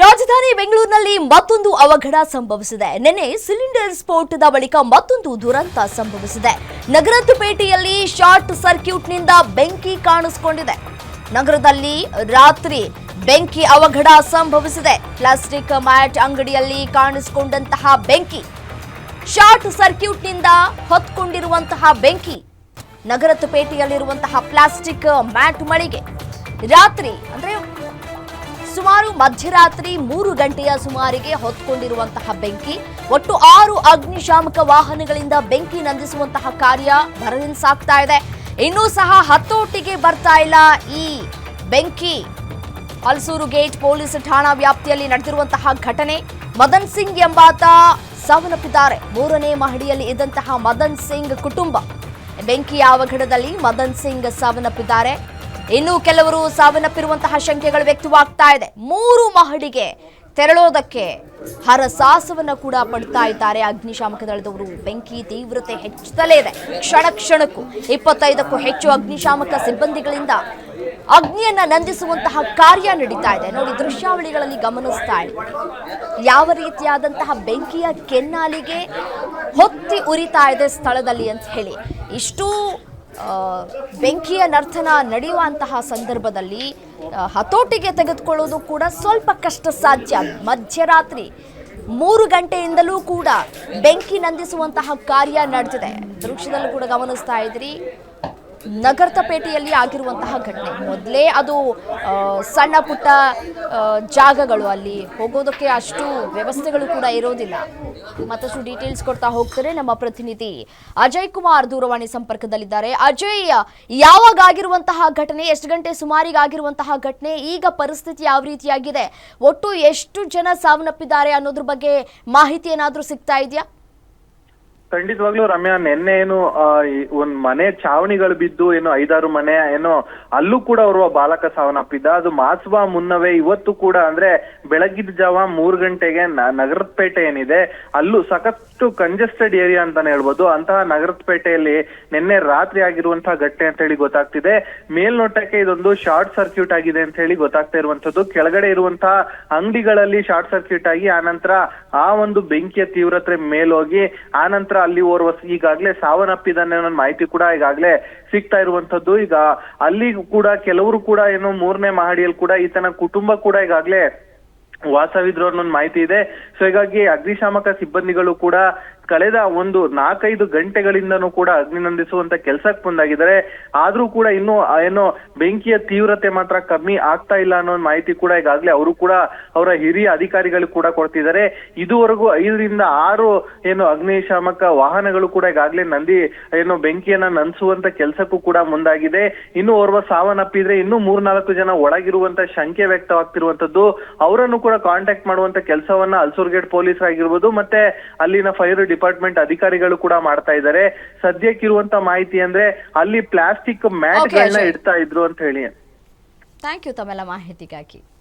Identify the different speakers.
Speaker 1: ರಾಜಧಾನಿ ಬೆಂಗಳೂರಿನಲ್ಲಿ ಮತ್ತೊಂದು ಅವಘಡ ಸಂಭವಿಸಿದೆ. ನಿನ್ನೆ ಸಿಲಿಂಡರ್ ಸ್ಫೋಟದ ಬಳಿಕ ಮತ್ತೊಂದು ದುರಂತ ಸಂಭವಿಸಿದೆ. ನಗರಪೇಟೆಯಲ್ಲಿ ಶಾರ್ಟ್ ಸರ್ಕ್ಯೂಟ್ನಿಂದ ಬೆಂಕಿ ಕಾಣಿಸಿಕೊಂಡಿದೆ. ನಗರದಲ್ಲಿ ರಾತ್ರಿ ಬೆಂಕಿ ಅವಘಡ ಸಂಭವಿಸಿದೆ. ಪ್ಲಾಸ್ಟಿಕ್ ಮ್ಯಾಟ್ ಅಂಗಡಿಯಲ್ಲಿ ಕಾಣಿಸಿಕೊಂಡಂತಹ ಬೆಂಕಿ, ಶಾರ್ಟ್ ಸರ್ಕ್ಯೂಟ್ನಿಂದ ಹೊತ್ಕೊಂಡಿರುವಂತಹ ಬೆಂಕಿ ನಗರಪೇಟೆಯಲ್ಲಿರುವಂತಹ ಪ್ಲಾಸ್ಟಿಕ್ ಮ್ಯಾಟ್ ಮಳಿಗೆ. ರಾತ್ರಿ ಅಂದ್ರೆ ಸುಮಾರು ಮಧ್ಯರಾತ್ರಿ ಮೂರು ಗಂಟೆಯ ಸುಮಾರಿಗೆ ಹೊತ್ಕೊಂಡಿರುವಂತಹ ಬೆಂಕಿ. ಒಟ್ಟು ಆರು ಅಗ್ನಿಶಾಮಕ ವಾಹನಗಳಿಂದ ಬೆಂಕಿ ನಂದಿಸುವಂತಹ ಕಾರ್ಯ ಭರದಿಂದ ಸಾಗ್ತಾ ಇದೆ. ಇನ್ನೂ ಸಹ ಹತೋಟಿಗೆ ಬರ್ತಾ ಇಲ್ಲ ಈ ಬೆಂಕಿ. ಹಲಸೂರು ಗೇಟ್ ಪೊಲೀಸ್ ಠಾಣಾ ವ್ಯಾಪ್ತಿಯಲ್ಲಿ ನಡೆದಿರುವಂತಹ ಘಟನೆ. ಮದನ್ ಸಿಂಗ್ ಎಂಬಾತ ಸಾವನ್ನಪ್ಪಿದ್ದಾರೆ. ಮೂರನೇ ಮಹಡಿಯಲ್ಲಿ ಇದ್ದಂತಹ ಮದನ್ ಸಿಂಗ್ ಕುಟುಂಬ. ಬೆಂಕಿಯ ಅವಘಡದಲ್ಲಿ ಮದನ್ ಸಿಂಗ್ ಸಾವನ್ನಪ್ಪಿದ್ದಾರೆ. ಇನ್ನು ಕೆಲವರು ಸಾವನ್ನಪ್ಪಿರುವಂತಹ ಶಂಕೆಗಳು ವ್ಯಕ್ತವಾಗ್ತಾ ಇದೆ. ಮೂರು ಮಹಡಿಗೆ ತೆರಳೋದಕ್ಕೆ ಹರಸಾಹಸವನ್ನ ಕೂಡ ಪಡ್ತಾ ಇದ್ದಾರೆ. ಅಗ್ನಿಶಾಮಕ ದಳದವರು ಬೆಂಕಿ ತೀವ್ರತೆ ಹೆಚ್ಚುತ್ತಲೇ ಇದೆ. ಕ್ಷಣ ಕ್ಷಣಕ್ಕೂ ಇಪ್ಪತ್ತೈದಕ್ಕೂ ಹೆಚ್ಚು ಅಗ್ನಿಶಾಮಕ ಸಿಬ್ಬಂದಿಗಳಿಂದ ಅಗ್ನಿಯನ್ನ ನಂದಿಸುವಂತಹ ಕಾರ್ಯ ನಡೀತಾ ಇದೆ. ನೋಡಿ, ದೃಶ್ಯಾವಳಿಗಳಲ್ಲಿ ಗಮನಿಸ್ತಾ ಇದೆ. ಯಾವ ರೀತಿಯಾದಂತಹ ಬೆಂಕಿಯ ಕೆನ್ನಾಲಿಗೆ ಹೊತ್ತಿ ಉರಿತಾ ಇದೆ ಸ್ಥಳದಲ್ಲಿ ಅಂತ ಹೇಳಿ. ಇಷ್ಟು ಬೆಂಕಿಯ ನರ್ತನ ನಡೆಯುವಂತಹ ಸಂದರ್ಭದಲ್ಲಿ ಹತೋಟಿಗೆ ತೆಗೆದುಕೊಳ್ಳೋದು ಕೂಡ ಸ್ವಲ್ಪ ಕಷ್ಟ ಸಾಧ್ಯ ಮಧ್ಯರಾತ್ರಿ ಮೂರು ಗಂಟೆಯಿಂದಲೂ ಕೂಡ ಬೆಂಕಿ ನಂದಿಸುವಂತಹ ಕಾರ್ಯ ನಡೆದಿದೆ. ದೃಶ್ಯದಲ್ಲೂ ಕೂಡ ಗಮನಿಸ್ತಾ ಇದ್ರಿ. ನಗರತಪೇಟೆಯಲ್ಲಿ ಆಗಿರುವಂತಹ ಘಟನೆ. ಮೊದಲೇ ಅದು ಸಣ್ಣ ಪುಟ್ಟ ಜಾಗಗಳು ಅಲ್ಲಿ ಹೋಗೋದಕ್ಕೆ ಅಷ್ಟು ವ್ಯವಸ್ಥೆಗಳು ಕೂಡ ಇರೋದಿಲ್ಲ. ಮತ್ತಷ್ಟು ಡೀಟೇಲ್ಸ್ ಕೊಡ್ತಾ ಹೋಗ್ತಾರೆ ನಮ್ಮ ಪ್ರತಿನಿಧಿ ಅಜಯ್ ಕುಮಾರ್ ದೂರವಾಣಿ ಸಂಪರ್ಕದಲ್ಲಿದ್ದಾರೆ. ಅಜಯ್ ಯಾವಾಗ ಆಗಿರುವಂತಹ ಘಟನೆ, ಎಷ್ಟು ಗಂಟೆ ಸುಮಾರಿಗೆ ಆಗಿರುವಂತಹ ಘಟನೆ, ಈಗ ಪರಿಸ್ಥಿತಿ ಯಾವ ರೀತಿಯಾಗಿದೆ? ಒಟ್ಟು ಎಷ್ಟು ಜನ ಸಾವನ್ನಪ್ಪಿದ್ದಾರೆ ಅನ್ನೋದ್ರ ಬಗ್ಗೆ ಮಾಹಿತಿ ಏನಾದರೂ ಸಿಗ್ತಾ ಇದೆಯಾ?
Speaker 2: ಖಂಡಿತವಾಗ್ಲೂ ರಮ್ಯಾ, ನಿನ್ನೆ ಏನು ಒಂದ್ ಮನೆ ಚಾವಣಿಗಳು ಬಿದ್ದು, ಏನು ಐದಾರು ಮನೆ, ಏನೋ, ಅಲ್ಲೂ ಕೂಡ ಅವರು ಬಾಲಕ ಸಾವನ್ನಪ್ಪಿದ್ದ ಅದು ಮಾಸುವ ಮುನ್ನವೇ ಇವತ್ತು ಕೂಡ, ಅಂದ್ರೆ ಬೆಳಗಿದ ಜಾವ ಮೂರ್ ಗಂಟೆಗೆ ನಗರದ ಪೇಟೆ ಏನಿದೆ, ಅಲ್ಲೂ ಸಾಕಷ್ಟು ಕಂಜೆಸ್ಟೆಡ್ ಏರಿಯಾ ಅಂತಾನೆ ಹೇಳ್ಬೋದು. ಅಂತಹ ನಗರದ ಪೇಟೆಯಲ್ಲಿ ನಿನ್ನೆ ರಾತ್ರಿ ಆಗಿರುವಂತಹ ಘಟನೆ ಅಂತ ಹೇಳಿ ಗೊತ್ತಾಗ್ತಿದೆ. ಮೇಲ್ನೋಟಕ್ಕೆ ಇದೊಂದು ಶಾರ್ಟ್ ಸರ್ಕ್ಯೂಟ್ ಆಗಿದೆ ಅಂತ ಹೇಳಿ ಗೊತ್ತಾಗ್ತಾ ಇರುವಂತದ್ದು ಕೆಳಗಡೆ ಇರುವಂತಹ ಅಂಗಡಿಗಳಲ್ಲಿ ಶಾರ್ಟ್ ಸರ್ಕ್ಯೂಟ್ ಆಗಿ, ಆನಂತರ ಆ ಒಂದು ಬೆಂಕಿಯ ತೀವ್ರತೆ ಮೇಲೋಗಿ, ಆನಂತರ ಅಲ್ಲಿ ಓರ್ವ ಈಗಾಗ್ಲೇ ಸಾವನ್ನಪ್ಪಿದ್ದಾನೆ ಅನ್ನೋ ಮಾಹಿತಿ ಕೂಡ ಈಗಾಗ್ಲೇ ಸಿಗ್ತಾ ಇರುವಂತದ್ದು ಈಗ ಅಲ್ಲಿ ಕೂಡ ಕೆಲವರು ಕೂಡ ಏನು ಮೂರನೇ ಮಹಡಿಯಲ್ಲಿ ಕೂಡ ಈತನ ಕುಟುಂಬ ಕೂಡ ಈಗಾಗ್ಲೇ ವಾಸವಿದ್ರು ಅನ್ನೋ ಮಾಹಿತಿ ಇದೆ. ಸೊ, ಹೀಗಾಗಿ ಅಗ್ನಿಶಾಮಕ ಸಿಬ್ಬಂದಿಗಳು ಕೂಡ ಕಳೆದ ಒಂದು ನಾಲ್ಕೈದು ಗಂಟೆಗಳಿಂದನೂ ಕೂಡ ಅಗ್ನಿ ನಂದಿಸುವಂತ ಕೆಲಸಕ್ಕೆ ಮುಂದಾಗಿದ್ದಾರೆ ಆದ್ರೂ ಕೂಡ ಇನ್ನು ಏನೋ ಬೆಂಕಿಯ ತೀವ್ರತೆ ಮಾತ್ರ ಕಮ್ಮಿ ಆಗ್ತಾ ಇಲ್ಲ ಅನ್ನೋ ಮಾಹಿತಿ ಕೂಡ ಈಗಾಗಲೇ ಅವರು ಕೂಡ ಅವರ ಹಿರಿಯ ಅಧಿಕಾರಿಗಳು ಕೂಡ ಕೊಡ್ತಿದ್ದಾರೆ. ಇದುವರೆಗೂ ಐದರಿಂದ ಆರು, ಏನು, ಅಗ್ನಿಶಾಮಕ ವಾಹನಗಳು ಕೂಡ ಈಗಾಗಲೇ ನಂದಿ, ಏನು, ಬೆಂಕಿಯನ್ನ ನಂದಿಸುವಂತ ಕೆಲಸಕ್ಕೂ ಕೂಡ ಮುಂದಾಗಿದೆ. ಇನ್ನು ಓರ್ವ ಸಾವನ್ನಪ್ಪಿದ್ರೆ ಇನ್ನು ಮೂರ್ನಾಲ್ಕು ಜನ ಒಳಗಿರುವಂತ ಶಂಕೆ ವ್ಯಕ್ತವಾಗ್ತಿರುವಂತದ್ದು ಅವರನ್ನು ಕೂಡ ಕಾಂಟ್ಯಾಕ್ಟ್ ಮಾಡುವಂತ ಕೆಲಸವನ್ನ ಅಲ್ಸೂರ್ಗೇಟ್ ಪೊಲೀಸ್ ಆಗಿರ್ಬೋದು ಮತ್ತೆ ಅಲ್ಲಿನ ಫೈರ್ ಅಧಿಕಾರಿಗಳು ಕೂಡ ಮಾಡ್ತಾ ಇದ್ದಾರೆ. ಸದ್ಯಕ್ಕಿರುವಂತ ಮಾಹಿತಿ ಅಂದ್ರೆ ಅಲ್ಲಿ ಪ್ಲಾಸ್ಟಿಕ್ ಮ್ಯಾಟ್ ಗಳನ್ನ. ಇಡ್ತಾ ಇದ್ರು ಅಂತ ಹೇಳಿ.
Speaker 1: ಥ್ಯಾಂಕ್ ಯು ತಮ್ಮೆಲ್ಲ ಮಾಹಿತಿಗಾಗಿ.